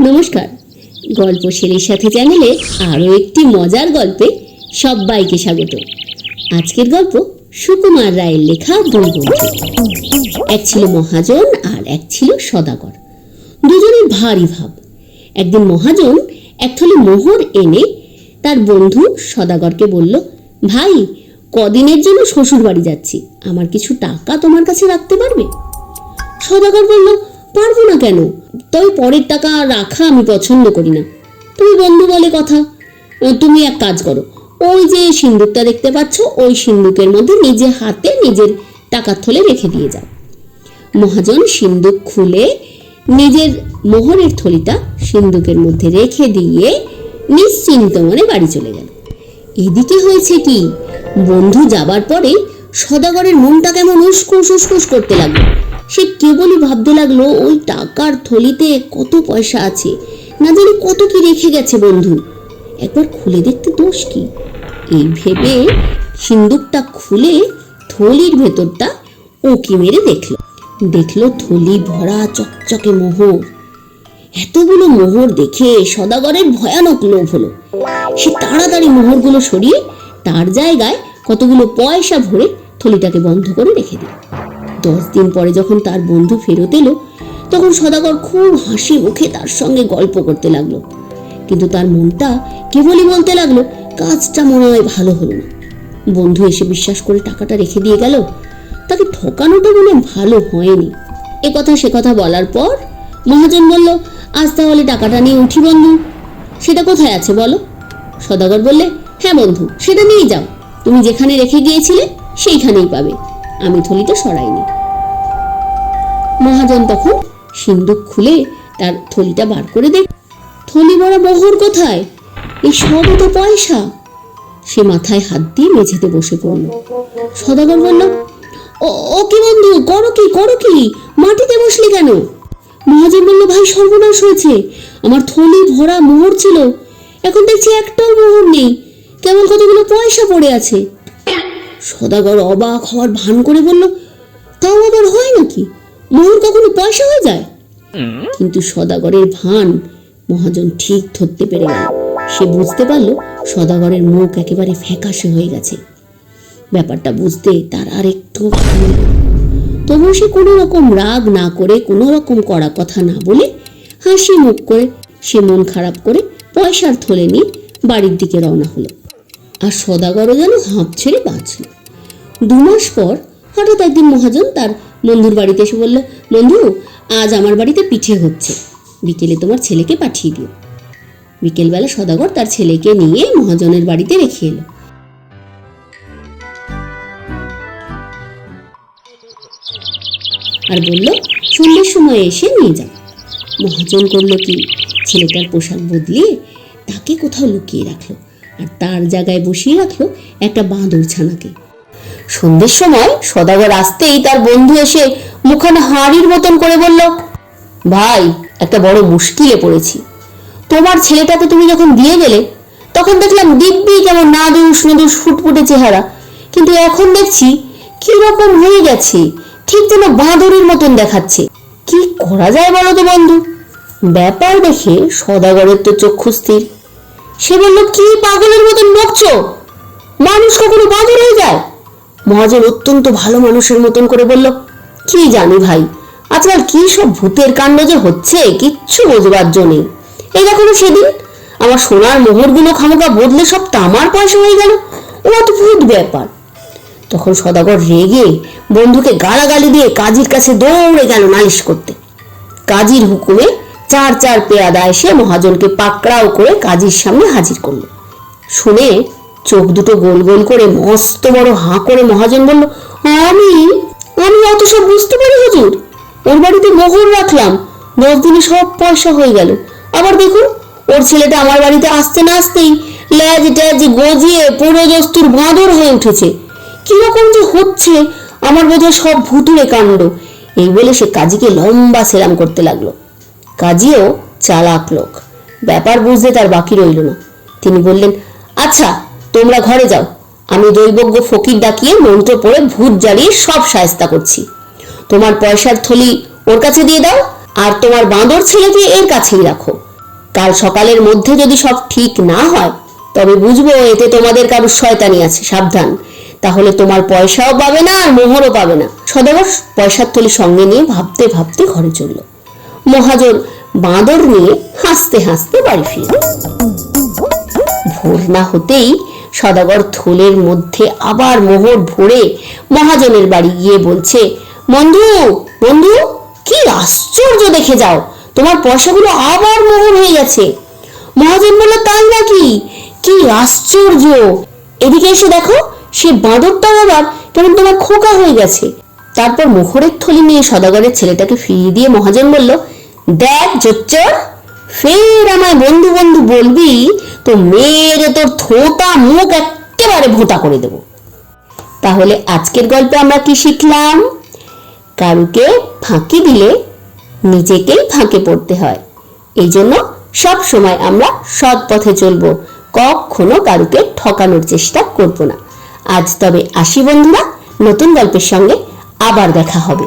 নমস্কার। গল্প শেলের সাথে চ্যানেলে আরও একটি মজার গল্পে সবাইকে স্বাগত। আজকের গল্প সুকুমার রায়ের লেখা দুই এক ছিল মহাজন আর এক ছিল সদাগর। দুজনের ভারী ভাব। একদিন মহাজন এক থলে মোহর এনে তার বন্ধু সদাগরকে বলল, ভাই, কদিনের জন্য শ্বশুর বাড়ি যাচ্ছি। আমার কিছু টাকা তোমার কাছে রাখতে পারবে? সদাগর বলল, পারব না কেন? তবে পরের টাকা রাখা আমি পছন্দ করি না। তুমি বন্ধু বলে কথা। তুমি এক কাজ করো। ওই যে সিন্দুকটা দেখতে পাচ্ছ, ওই সিন্দুকের মধ্যে নিজে হাতে নিজের টাকার থলে রেখে দিয়ে যাও। মহাজন সিন্দুক খুলে নিজের মোহরের থলিটা সিন্দুকের মধ্যে রেখে দিয়ে নিশ্চিন্ত মনে বাড়ি চলে গেল। এদিকে হয়েছে কি? বন্ধু যাবার পরে সদাগরের মনটা কেমন উস্কুস উস্কুস করতে লাগল। সে কেবলই ভাবতে লাগল, ওই টাকার থলিতে কত পয়সা আছে? না জানি কত কি রেখে গেছে বন্ধু। একবার খুলে দেখতে দোষ কি? এই ভেবে সিন্দুকটা খুলে থলির ভেতরটা উঁকি মেরে দেখল। দেখল থলি ভরা চকচকে মোহর। এতগুলো মোহর দেখে সদাগরের ভয়ানক লোভ হলো। সে তাড়াতাড়ি মোহরগুলো সরিয়ে তার জায়গায় কতগুলো পয়সা ভরে থলিটাকে বন্ধ করে রেখে দিল। দশ দিন পরে যখন তার বন্ধু ফেরত এলো, তখন সদাগর খুব হাসি মুখে তার সঙ্গে গল্প করতে লাগল। কিন্তু তার মনটা কেবলই বলতে লাগল, কাজটা মনে হয় ভালো হলো না। বন্ধু এসে বিশ্বাস করে টাকাটা রেখে দিয়ে গেল। তাকে ঠকানোটা মনে ভালো হয়নি। এ কথা সে কথা বলার পর মহাজন বলল, আজ তাহলে টাকাটা নিয়ে উঠি বন্ধু। সেটা কোথায় আছে বলো? সদাগর বললে হ্যাঁ বন্ধু, সেটা নিয়ে যাও। তুমি যেখানে রেখে গিয়েছিলে, সেইখানেই পাবে। আমি থলিটা সরাইনি। মহাজন তখন সিন্দুক খুলে তার থলিটা বার করে দেখ থলি ভরা মোহর কোথায়? এই সব তো পয়সা। সে মাথায় হাত দিয়ে মেঝেতে বসে পড়ল। সদাগর বলল, ও কি বন্ধু? করো কি করো কি? মাটিতে বসলি কেন? মহাজন বলল, ভাই, সর্বনাশ হয়েছে। আমার থলি ভরা মোহর ছিল। এখন দেখছি একটাও মোহর নেই। কেমন কতগুলো পয়সা পড়ে আছে? সদাগর অবাক হওয়ার ভান করে বলল, তাও আবার হয় নাকি? মোহর কখনো পয়সা হয়ে যায়? কিন্তু সদাগরের ভান মহাজন ঠিক ধরতে পেরে গেল। সে বুঝতে পারল সদাগরের মুখ একেবারে ফ্যাকাশে হয়ে গেছে। ব্যাপারটা বুঝতে তার আর একটু। তবুও সে কোনো রকম রাগ না করে, কোনো রকম কড়া কথা না বলে হাসি মুখ করে সে মন খারাপ করে পয়সার থলে নিয়ে বাড়ির দিকে রওনা হলো। আর সদাগরও যেন হাঁপ ছেড়ে বাঁচল। দু মাস পর হঠাৎ একদিন মহাজন তার বন্ধুর বাড়িতে এসে বলল, বন্ধু, আজ আমার বাড়িতে পিঠে হচ্ছে। বিকেলে তোমার ছেলেকে পাঠিয়ে দিও। বিকেলবেলা সদাগর তার ছেলেকে নিয়ে মহাজনের বাড়িতে রেখে এলো। আর বলল, সন্ধ্যের সময় এসে নিয়ে যাও। মহাজন করল কি? ছেলেটার পোশাক বদলিয়ে তাকে কোথাও লুকিয়ে রাখল। আর তার জায়গায় বসিয়ে রাখল একটা বাঁদর ছানাকে। সন্ধ্যের সময় সদাগর আসতেই তার বন্ধু এসে মুখানে হাঁড়ির মতন করে বলল, ভাই, একটা বড় মুশকিলে পড়েছি। তোমার ছেলেটাকে তুমি যখন দিয়ে গেলে, তখন দেখলাম দিব্যি কেমন না দুষ নদুষ ফুটফুটে চেহারা। কিন্তু এখন দেখছি কি রকম হয়ে গেছে, ঠিক যেন বাঁদরের মতন দেখাচ্ছে। কি করা যায় বলো তো বন্ধু? ব্যাপার দেখে সদাগরের তো চক্ষু স্থির। সে বলল কি পাগলের মতন বকছো? মানুষ কখনো বাঁদর হয়ে যায়? মহাজন অত্যন্ত ভালো মানুষের মতন করে বলল, কি জানি ভাই, আজকাল কি সব ভূতের কাণ্ড যে হচ্ছে, কিচ্ছু বোঝবার জো নেই। এই দেখো সেদিন, আমার সোনার মোহরগুলো খামোকা বদলে সব তামার পয়সা হয়ে গেল। ও অদ্ভুত ব্যাপার। তখন সদাগর রেগে বন্ধুকে গালাগালি দিয়ে কাজীর কাছে দৌড়ে গেল নালিশ করতে। কাজীর হুকুমে চার চার পেয়াদা এসে মহাজনকে পাকড়াও করে কাজীর সামনে হাজির করল। শুনে চোখ দুটো গোল গোল করে মস্ত বড় হাঁ করে মহাজন বলল, আমি? আমি অত সব বুঝতে পারি হুজুর। ওর বাড়িতে মোহর রাখলাম, দশ দিনে সব পয়সা হয়ে গেল। আবার দেখুন, ওর ছেলেটা আমার বাড়িতে আসতে না আসতেই ল্যাজ ট্যাজ গজিয়ে পুরো দস্তুর বাঁদর হয়ে উঠেছে। কীরকম যে হচ্ছে, আমার বোধহয় সব ভুতুরে কাণ্ড। এই বলে সে কাজীকে লম্বা সেরাম করতে লাগল। কাজীও চালাক লোক। ব্যাপার বুঝতে তার বাকি রইল না। তিনি বললেন আচ্ছা তোমরা ঘরে যাও। আমি দৈবজ্ঞ ফকির ডাকিয়ে মন্ত্র পড়ে ভূত জ্বালিয়ে সব সায়স্তা করছি। তোমার পয়সার থলি ওর কাছে দিয়ে দাও, আর তোমার বাঁদর ছেলেকে এর কাছেই রাখো। কাল সকালের মধ্যে যদি সব ঠিক না হয়, তবে বুঝব এতে তোমাদের কারোর শয়তানি আছে, সাবধান। তাহলে তোমার পয়সাও পাবে না, আর মোহরও পাবে না। সদাগর পয়সার থলি সঙ্গে নিয়ে ভাবতে ভাবতে ঘরে চলল। মহাজন বাঁদর নিয়ে হাসতে হাসতে বাড়ি ফিরল। ভোর না হতেই সদাগর থলের মধ্যে আবার মোহর ভরে মহাজনের বাড়ি গিয়ে বলছে, বন্ধু বন্ধু, কি আশ্চর্য দেখে যাও, তোমার পয়সাগুলো আবার মোহর হয়ে গেছে। মহাজন বলল, তাই নাকি? কি আশ্চর্য! এদিকে এসে দেখো, সে বাঁদরটাও আবার কেমন তোমার খোকা হয়ে গেছে। তারপর মোহরের থলি নিয়ে সদাগরের ছেলেটাকে ফিরিয়ে দিয়ে মহাজন বলল দেখ জোচ্চর, ফের আমায় বন্ধু বন্ধু বলবি তো মেরে তোর থোতা মুখ একেবারে ভোঁতা করে দেব। তাহলে আজকের গল্পে আমরা কি শিখলাম? কারুকে ফাঁকি দিলে নিজেকেই ফাঁকে পড়তে হয়। এই জন্য সব সময় আমরা সৎ পথে চলবো, কখনো কারুকে ঠকানোর চেষ্টা করব না। আজ তবে আসি বন্ধুরা, নতুন গল্পের সঙ্গে আবার দেখা হবে।